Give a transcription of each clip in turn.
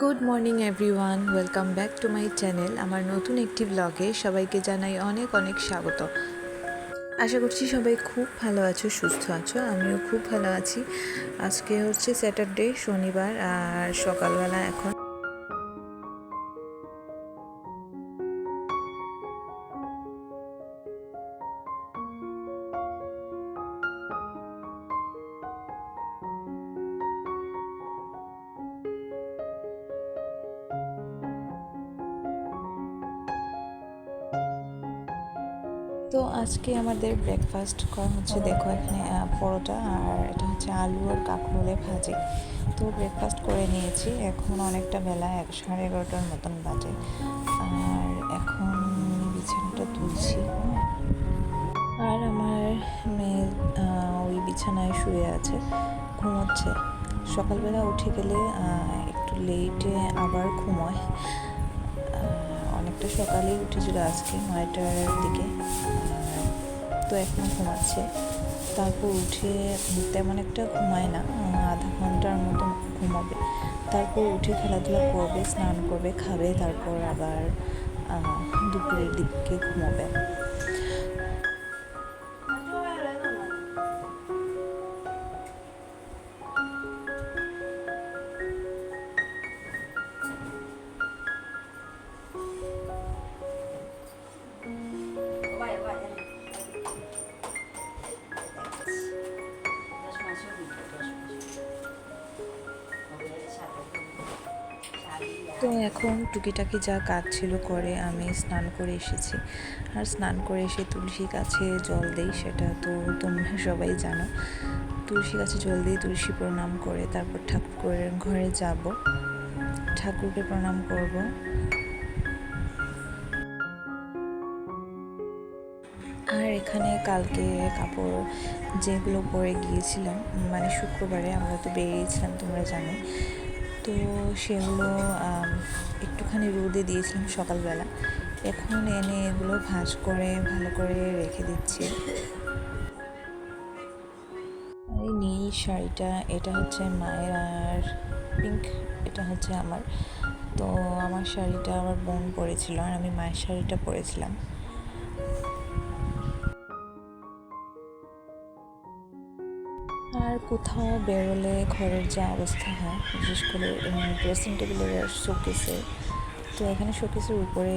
Good morning everyone welcome back to my channel আমার নতুন একটি ব্লগে সবাইকে জানাই অনেক অনেক স্বাগত। আশা করছি সবাই খুব ভালো আছো, সুস্থ আছো। আমিও খুব ভালো আছি। আজকে হচ্ছে স্যাটারডে শনিবার, আর সকালবেলা এখন তো আজকে আমাদের ব্রেকফাস্ট করা হচ্ছে, দেখো এখানে পরোটা আর এটা হচ্ছে আলু আর কাঁকরোলে ভাজি। তো ব্রেকফাস্ট করে নিয়েছি, এখন অনেকটা বেলা, এক সাড়ে এগারোটার মতন বাজে। আর এখন বিছানাটা তুলছি। আর আমার মেয়ে ওই বিছানায় শুয়ে আছে, ঘুমোচ্ছে। সকালবেলা উঠে গেলে একটু লেটে আবার ঘুমোয়। অনেকটা সকালেই উঠেছিল আজকে নয়টার দিকে। তো এখন ঘুমাচ্ছে। তারপর উঠে তেমন একটা ঘুমায় না আধা ঘণ্টার মতো ঘুমাবে। তারপর উঠে খেলাধুলা করবে, স্নান করবে, খাবে, তারপর আবার দুপুরের দিকে ঘুমাবে। তো এখন টুকিটাকি যা কাজ ছিল করে আমি স্নান করে এসেছি। আর স্নান করে এসে তুলসী গাছে জল দেই, সেটা তো তোমরা সবাই জানো। তুলসী গাছে জল দিয়ে তুলসী প্রণাম করে তারপর ঠাকুরের ঘরে যাব। ঠাকুরকে প্রণাম করব। আর এখানে কালকে কাপড় যেগুলো পরে গিয়েছিলাম মানে শুক্রবারে আমরা তো বেরিয়েছিলাম, তোমরা জানো তো সেগুলো একটুখানি রোদে দিয়েছিলাম সকালবেলা। এখন এনে এগুলো ভাঁজ করে, ভালো করে রেখে দিচ্ছি। এই নীল শাড়িটা, এটা হচ্ছে মায়ের আর পিঙ্ক, এটা হচ্ছে আমার। তো আমার শাড়িটা আমার বোন পরেছিল আর আমি মায়ের শাড়িটা পরেছিলাম। আর কোথাও বেরোলে ঘরের যা অবস্থা হয়, বিশেষ করে ড্রেসিং টেবিলের শোকেসে তো এখানে শোকেসের উপরে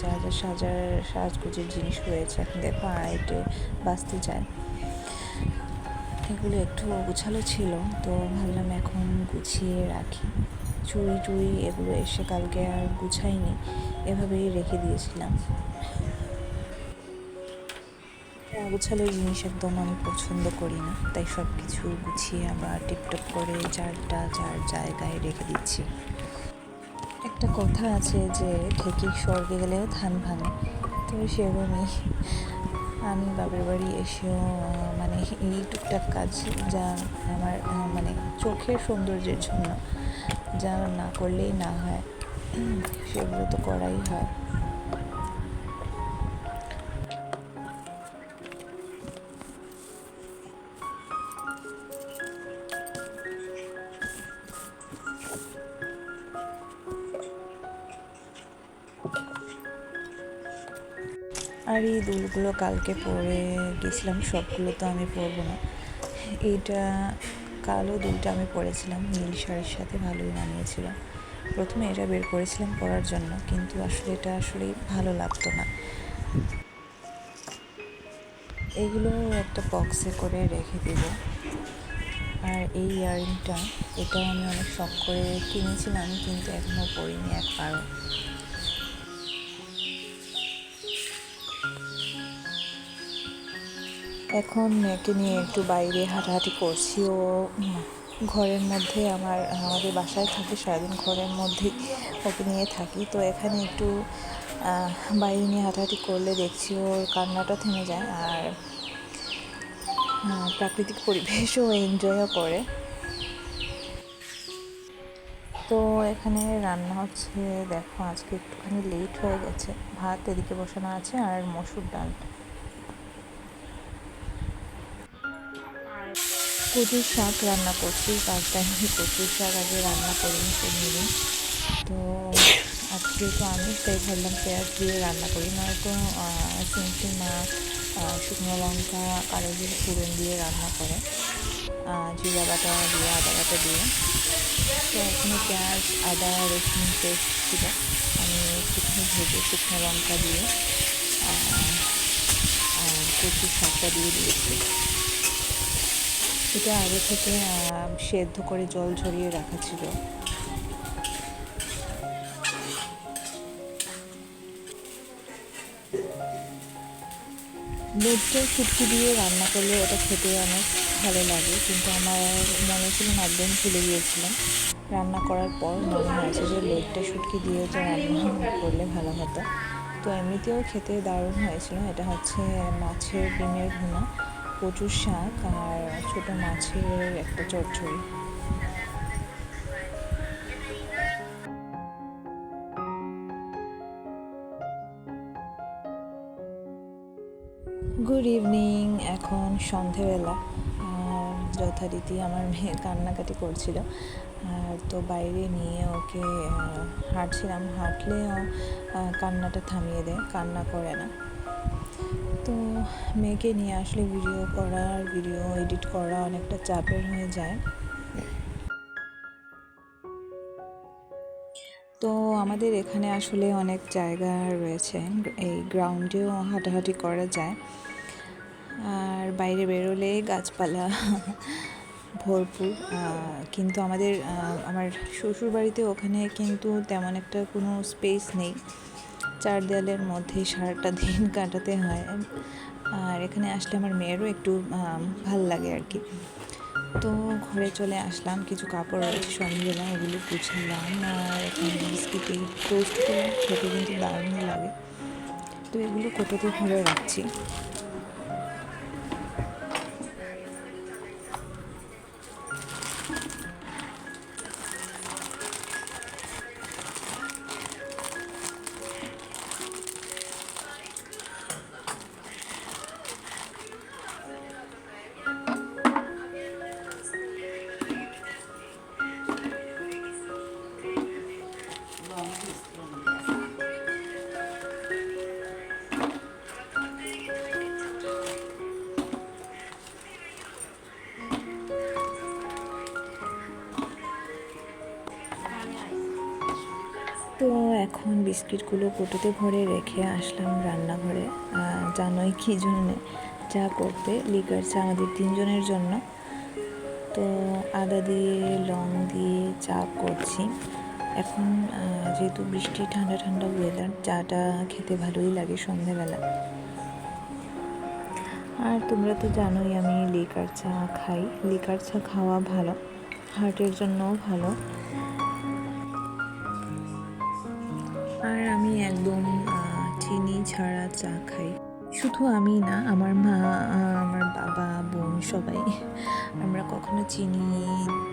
যা যা সাজার, সাজগুজির জিনিস রয়েছে, এখন দেখো আড়াইটে বাঁচতে যায় এগুলো একটু গুছালো ছিল, তো ভাবলাম এখন গুছিয়ে রাখি। চুরি টুরি এগুলো এসে কালকে আর গুছাইনি, এভাবেই রেখে দিয়েছিলাম। গোছালো জিনিস একদম আমি পছন্দ করি না। তাই সব কিছু গুছিয়ে আবার টিপটপ করে যারটা যার জায়গায় রেখে দিচ্ছি। একটা কথা আছে যে ঠেকি স্বর্গে গেলেও ধান ভাঙে। তো সেরকমই। আমি বাবার বাড়ি এসেও মানে এই টুকটাক কাজ যা আমার মানে চোখের সৌন্দর্যের জন্য, যা না করলেই না হয়, সেগুলো তো করাই হয়। আর এই দুলগুলো কালকে পরে গেছিলাম, সবগুলো তো আমি পরবো না। এইটা, কালো দুলটা আমি পরেছিলাম, নীল শাড়ির সাথে ভালোই মানিয়েছিল। প্রথমে এটা বের করেছিলাম পরার জন্য, কিন্তু আসলে এটা আসলেই ভালো লাগতো না। এইগুলো একটা বক্সে করে রেখে দিব। আর এই ইয়ারিংটা, এটাও আমি অনেক শখ করে কিনেছিলাম, কিন্তু এখনও পরিনি একবারও। এখন মেয়েকে নিয়ে একটু বাইরে হাঁটাহাঁটি করছি। ও ঘরের মধ্যে আমার, আমাদের বাসায় থাকে, সারাদিন ঘরের মধ্যেই ওকে নিয়ে থাকি। তো এখানে একটু বাইরে নিয়ে হাঁটাহাঁটি করলে দেখছি ওর কান্নাটা থেমে যায় আর প্রাকৃতিক পরিবেশও এনজয়ও করে। তো এখানে রান্না হচ্ছে, দেখো আজকে একটুখানি লেট হয়ে গেছে। ভাত এদিকে বসানো আছে আর মসুর ডাল কচুর শাক রান্না করছি ফার্স্ট টাইম কচুর শাক আগে রান্না করি নিয়ে তো আজকে তো আমি তাই ভাবলাম পেঁয়াজ দিয়ে রান্না করি। না নয়তো সিমসি মা শুকনো লঙ্কা কালো জিরে ফোড়ন দিয়ে রান্না করে জিরা বাটা দিয়ে, আদা বাটা দিয়ে। তো এখানে পেঁয়াজ, আদা, রসুন পেস্ট ছিল। আমি একটুখানি ভেজে শুকনো লঙ্কা দিয়ে কচুর শাকটা দিয়ে দিয়েছি। এটা আগে থেকে সেদ্ধ করে জল ঝরিয়ে রাখা ছিল। দুধটা শুটকি দিয়ে রান্না করলে ওটা খেতে অনেক ভালো লাগে, কিন্তু আমার মনে ছিল একদম ভুলে গিয়েছিলাম। রান্না করার পর মনে হয়েছে যে লোটটা শুটকি দিয়ে যে রান্না করলে ভালো হতো। তো এমনিতেও খেতে দারুণ হয়েছিল। এটা হচ্ছে মাছের ডিমের ভুনা। কচুর শাক আর ছোটো মাছের একটা চচ্চড়ি। গুড ইভিনিং এখন সন্ধেবেলা। যথারীতি আমার মেয়ে কান্নাকাটি করছিল। আর তো বাইরে নিয়ে ওকে হাঁটছিলাম। হাঁটলেও কান্নাটা থামিয়ে দেয়, কান্না করে না। তো মেয়েকে নিয়ে আসলে ভিডিও করা, ভিডিও এডিট করা অনেকটা চাপের হয়ে যায়। তো আমাদের এখানে আসলে অনেক জায়গা রয়েছে, এই গ্রাউন্ডেও হাঁটাহাঁটি করা যায়। আর বাইরে বেরোলে গাছপালা ভরপুর কিন্তু আমাদের আমার শ্বশুর বাড়িতে ওখানে কিন্তু তেমন একটা কোনো স্পেস নেই। চার দেয়ালের মধ্যেই সারাটা দিন কাটাতে হয়। আর এখানে আসলে আমার মেয়েরও একটু ভালো লাগে আর কি। তো ঘরে চলে আসলাম, কিছু কাপড় রয়েছে সন্ধ্যেবেলা ওগুলো গুছালাম আর এখানে বিস্কিটে টোস্ট খেতে কিন্তু দারুণ লাগে। তো এগুলো কোটোতে ঘুরে রাখছি। তো এখন বিস্কিটগুলো কোটোতে ভরে রেখে আসলাম রান্নাঘরে। জানোই কী জন্য চা করতে লিকার চা আমাদের তিনজনের জন্য। তো আদা দিয়ে, লং দিয়ে চা করছি। এখন যেহেতু বৃষ্টি, ঠান্ডা ঠান্ডা ওয়েদার চাটা খেতে ভালোই লাগে সন্ধেবেলা। আর তোমরা তো জানোই আমি লিকার চা খাই। লিকার চা খাওয়া ভালো হার্টের জন্যও ভালো। আমি একদম চিনি ছাড়া চা খাই। শুধু আমি না, আমার মা, আমার বাবা, বোন সবাই, আমরা কখনো চিনি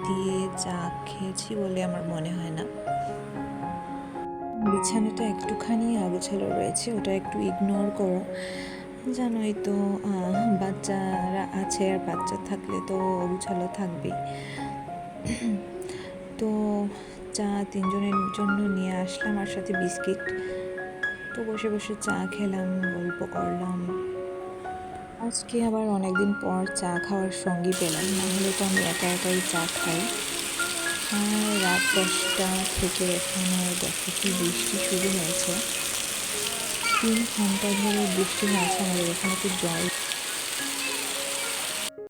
দিয়ে চা খেয়েছি বলে আমার মনে হয় না। বিছানাটা একটুখানি আগোছালো রয়েছে, ওটা একটু ইগনোর করো। জানোই তো বাচ্চারা আছে আর বাচ্চা থাকলে তো অগুছালো থাকবেই। তো চা তিনজনের জন্য নিয়ে আসলাম আর সাথে বিস্কিট। তো বসে বসে চা খেলাম, গল্প করলাম। আজকে আবার অনেকদিন পর চা খাওয়ার সঙ্গী পেলাম নাহলে তো আমি একা একাই চা খাই। আর রাত দশটা থেকে এখানে দেখো কি বৃষ্টি শুরু হয়েছে। তিন ঘণ্টা ধরে বৃষ্টি হয়েছে, আমাদের এখানে তো জল